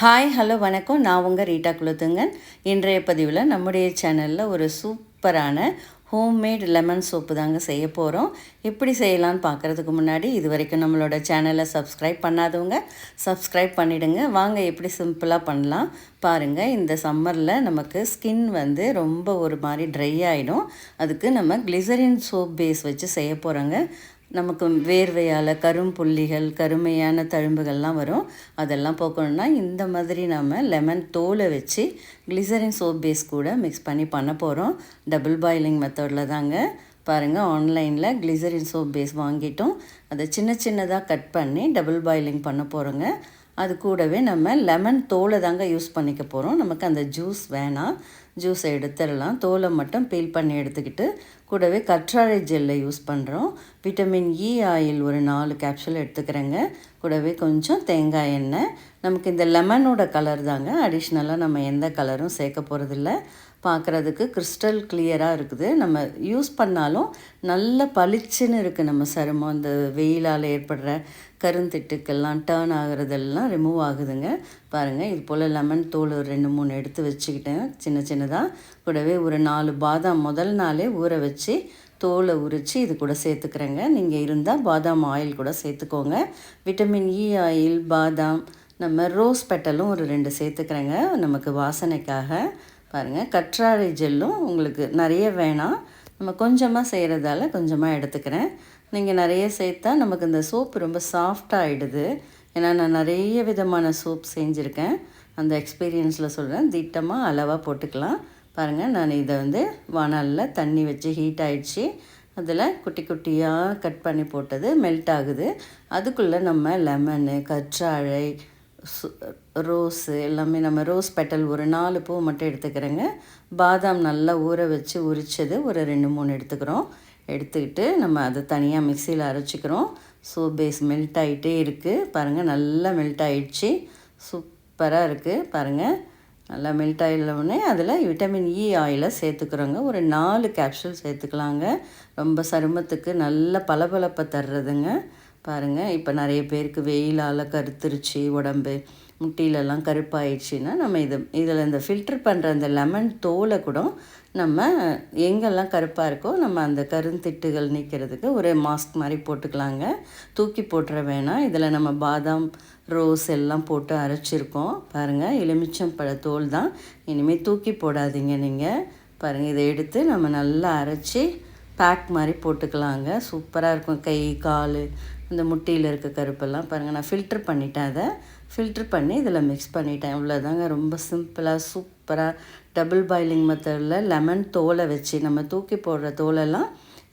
Hi hello வணக்கம். நான் உங்கள் ரீட்டா குலத்துங்கன். இன்றைய பதிவில் நம்முடைய சேனலில் ஒரு சூப்பரான ஹோம்மேட் லெமன் சோப்பு தாங்க செய்ய போகிறோம் எப்படி செய்யலான்னு பார்க்குறதுக்கு முன்னாடி இது வரைக்கும் நம்மளோட சேனலை சப்ஸ்கிரைப் பண்ணாதவங்க சப்ஸ்கிரைப் பண்ணிவிடுங்க வாங்க எப்படி சிம்பிளாக பண்ணலாம். பாருங்கள் இந்த சம்மரில் நமக்கு ஸ்கின் வந்து ரொம்ப ஒரு மாதிரி ட்ரை ஆகிடும் அதுக்கு நம்ம கிளிசரின் சோப் பேஸ் வச்சு செய்ய போகிறோங்க நமக்கு வேர்வையால் கரும்புள்ளிகள் கருமையான தழும்புகள்லாம் வரும். அதெல்லாம் போக்கணும்னா இந்த மாதிரி நம்ம லெமன் தோலை வச்சு கிளிசரின் சோப் பேஸ் கூட மிக்ஸ் பண்ணி பண்ண போகிறோம் டபுள் பாயிலிங் மெத்தடில் தாங்க. பாருங்கள் ஆன்லைனில் கிளிசரின் சோப் பேஸ் வாங்கிட்டோம். அதை சின்ன சின்னதாக கட் பண்ணி டபுள் பாயிலிங் பண்ண போகிறோங்க அது கூடவே நம்ம லெமன் தோலை தாங்க யூஸ் பண்ணிக்க போகிறோம் நமக்கு அந்த ஜூஸ் வேணாம். ஜூஸை எடுத்துடலாம். தோலை மட்டும் பீல் பண்ணி எடுத்துக்கிட்டு கூடவே கற்றாழை ஜெல்லை யூஸ் பண்ணுறோம் விட்டமின் இ ஆயில் ஒரு நாலு கேப்சூல் எடுத்துக்கிறேங்க. கூடவே கொஞ்சம் தேங்காய் எண்ணெய். நமக்கு இந்த லெமனோட கலர் தாங்க. அடிஷ்னலாக நம்ம எந்த கலரும் சேர்க்க போகிறதில்ல பார்க்குறதுக்கு கிறிஸ்டல் கிளியராக இருக்குது. நம்ம யூஸ் பண்ணாலும் நல்ல பளிச்சுன்னு இருக்குது நம்ம சருமம். அந்த வெயிலால் ஏற்படுற கருந்திட்டுக்கெல்லாம் டேர்ன் ஆகிறதெல்லாம் ரிமூவ் ஆகுதுங்க. பாருங்கள் இது போல் லெமன் தோல் ஒரு ரெண்டு மூணு எடுத்து வச்சுக்கிட்டேன். சின்ன சின்னதாக கூடவே ஒரு நாலு பாதாம் முதல் நாளே ஊற வச்சு தோலை உரித்து இது கூட சேர்த்துக்கிறேங்க. நீங்கள் இருந்தால் பாதாம் ஆயில் கூட சேர்த்துக்கோங்க. விட்டமின் இ ஆயில் பாதாம் நம்ம ரோஸ் பெட்டலும் ஒரு ரெண்டு சேர்த்துக்கிறேங்க. நமக்கு வாசனைக்காக. பாருங்கள் கற்றாழை ஜெல்லும் உங்களுக்கு நிறைய வேணாம். நம்ம கொஞ்சமாக செய்கிறதால கொஞ்சமாக எடுத்துக்கிறேன். நீங்கள் நிறைய சேர்த்தா நமக்கு இந்த சோப்பு ரொம்ப சாஃப்டாக ஆகிடுது ஏன்னா நான் நிறைய விதமான சோப் செஞ்சுருக்கேன். அந்த எக்ஸ்பீரியன்ஸில் சொல்கிறேன் திட்டமாக அளவாக போட்டுக்கலாம். பாருங்கள் நான் இதை வந்து வானலில் தண்ணி வச்சு ஹீட் ஆகிடுச்சு அதில் குட்டி குட்டியாக கட் பண்ணி போட்டது மெல்ட் ஆகுது. அதுக்குள்ளே நம்ம லெமனு கற்றாழை ரோஸு எல்லாமே நம்ம ரோஸ் பெட்டல் ஒரு நாலு பூ மட்டும் எடுத்துக்கிறேங்க. பாதாம் நல்லா ஊற வச்சு உரித்தது ஒரு ரெண்டு மூணு எடுத்துக்கிறோம். எடுத்துக்கிட்டு நம்ம அதை தனியாக மிக்சியில் அரைச்சிக்கிறோம். ஸோ பேஸ் மெல்ட் ஆகிட்டே இருக்குது பாருங்கள் நல்லா மெல்ட் ஆகிடுச்சு சூப்பராக இருக்குது பாருங்கள் நல்லா மெல்ட் ஆகிடவுடனே அதில் விட்டமின் இ ஆயிலை சேர்த்துக்கிறோங்க. ஒரு நாலு கேப்சூல் சேர்த்துக்கலாங்க. ரொம்ப சருமத்துக்கு நல்ல பளபளப்பை தர்றதுங்க. பாருங்கள் இப்போ நிறைய பேருக்கு வெயிலால் கருத்துருச்சு உடம்பு முட்டிலெல்லாம் கருப்பாயிடுச்சுன்னா நம்ம இது இதில் இந்த ஃபில்ட்ரு பண்ணுற அந்த லெமன் தோலை கூட நம்ம எங்கெல்லாம் கருப்பாக இருக்கோ நம்ம அந்த கருந்திட்டுகள் நீக்கிறதுக்கு ஒரு மாஸ்க் மாதிரி போட்டுக்கலாங்க. தூக்கி போட்டுற வேணாம். இதில் நம்ம பாதாம் ரோஸ் எல்லாம் போட்டு அரைச்சிருக்கோம். பாருங்கள் எலுமிச்சம் பழ தோல் தான். இனிமேல் தூக்கி போடாதீங்க நீங்கள் பாருங்கள் இதை எடுத்து நம்ம நல்லா அரைச்சி பேக் மாதிரி போட்டுக்கலாங்க. சூப்பராக இருக்கும். கை கால் இந்த முட்டியில் இருக்க கருப்பெல்லாம் பாருங்கள் நான் ஃபில்ட்ரு பண்ணிட்டேன் அதை. ஃபில்ட்ரு பண்ணி இதில் மிக்ஸ் பண்ணிட்டேன். இவ்வளோதாங்க ரொம்ப சிம்பிளாக சூப்பராக டபுள் பாயிலிங் மெத்தடில் லெமன் தோலை வச்சு நம்ம தூக்கி போடுற தோலெல்லாம்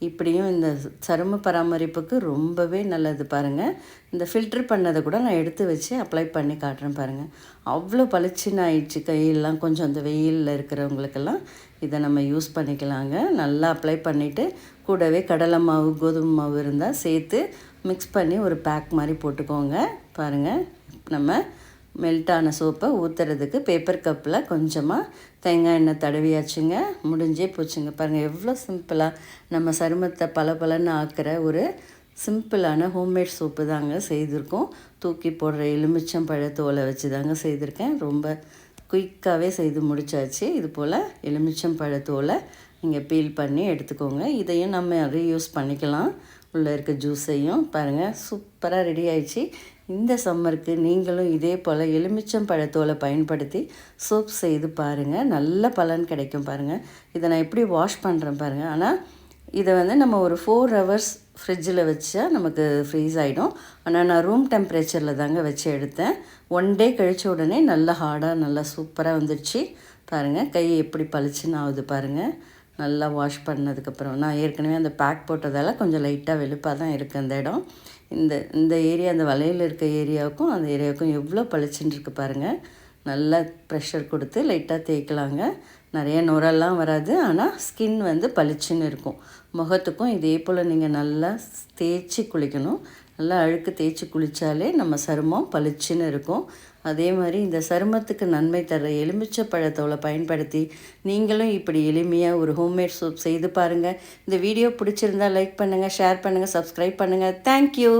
இப்படியும் இந்த சரும பராமரிப்புக்கு ரொம்பவே நல்லது பாருங்கள் இந்த ஃபில்ட்ரு பண்ணதை கூட நான் எடுத்து வச்சு அப்ளை பண்ணி காட்டுறேன் பாருங்கள் அவ்வளோ பளிச்சுன்னு ஆயிடுச்சு கையெல்லாம். கொஞ்சம் அந்த வெயிலில் இருக்கிறவங்களுக்கெல்லாம் இதை நம்ம யூஸ் பண்ணிக்கலாங்க. நல்லா அப்ளை பண்ணிவிட்டு கூடவே கடலை மாவு கோதுமை மாவு இருந்தால் சேர்த்து மிக்ஸ் பண்ணி ஒரு பேக் மாதிரி போட்டுக்கோங்க. பாருங்கள் நம்ம மெல்ட்டான சோப்பை ஊற்றுறதுக்கு பேப்பர் கப்பில் கொஞ்சமாக தேங்காய் எண்ணெய் தடவியாச்சுங்க. முடிஞ்சே போச்சுங்க. பாருங்கள் எவ்வளோ சிம்பிளாக நம்ம சருமத்தை பல பலன்னு ஆக்கிற ஒரு சிம்பிளான ஹோம்மேட் சோப்பு தாங்க செய்திருக்கோம். தூக்கி போடுற எலுமிச்சம் பழத்தோலை வச்சு தாங்க செய்திருக்கேன். ரொம்ப குயிக்காகவே செய்து முடித்தாச்சு இது போல் எலுமிச்சம் பழத்தோலை நீங்கள் பீல் பண்ணி எடுத்துக்கோங்க. இதையும் நம்ம ரீயூஸ் பண்ணிக்கலாம். உள்ளே இருக்க ஜூஸையும் பாருங்கள் சூப்பராக ரெடி ஆயிடுச்சு. இந்த சம்மருக்கு நீங்களும் இதே போல் எலுமிச்சம் பழத்தோலை பயன்படுத்தி சோப் செய்து பாருங்கள் நல்ல பலன் கிடைக்கும் பாருங்கள் இதை நான் எப்படி வாஷ் பண்ணுறேன் பாருங்கள் ஆனால் இதை வந்து நம்ம ஒரு ஃபோர் ஹவர்ஸ் ஃப்ரிட்ஜில் வச்சா நமக்கு ஃப்ரீஸ் ஆகிடும் ஆனால் நான் ரூம் டெம்பரேச்சரில் தாங்க வச்சு எடுத்தேன். ஒன் டே கழித்த உடனே நல்லா ஹார்டாக நல்லா சூப்பராக வந்துடுச்சு. பாருங்கள் கை எப்படி பளிச்சுன்னு ஆகுது பாருங்கள் நல்லா வாஷ் பண்ணதுக்கப்புறம். நான் ஏற்கனவே அந்த பேக் போட்டதால் கொஞ்சம் லைட்டாக வெளுப்பாக தான் இருக்குது அந்த இடம். இந்த இந்த ஏரியா அந்த வலையில் இருக்க ஏரியாவுக்கும் அந்த ஏரியாவுக்கும் எவ்வளோ பளிச்சுன்னு இருக்குது பாருங்கள் நல்லா ப்ரெஷர் கொடுத்து லைட்டாக தேய்க்கலாங்க. நிறைய நுரெல்லாம் வராது. ஆனால் ஸ்கின் வந்து பளிச்சுன்னு இருக்கும். முகத்துக்கும் இதே போல் நீங்கள் நல்லா தேய்ச்சி குளிக்கணும். நல்லா அழுக்கு தேய்ச்சி குளித்தாலே நம்ம சருமம் பளிச்சுன்னு இருக்கும். அதே மாதிரி இந்த சருமத்துக்கு நன்மை தர எலுமிச்சை பழத்தோலை பயன்படுத்தி நீங்களும் இப்படி எளிமையாக ஒரு ஹோம்மேட் சூப் செய்து பாருங்கள் இந்த வீடியோ பிடிச்சிருந்தா லைக் பண்ணுங்கள் ஷேர் பண்ணுங்கள் சப்ஸ்கிரைப் பண்ணுங்கள் தேங்க்யூ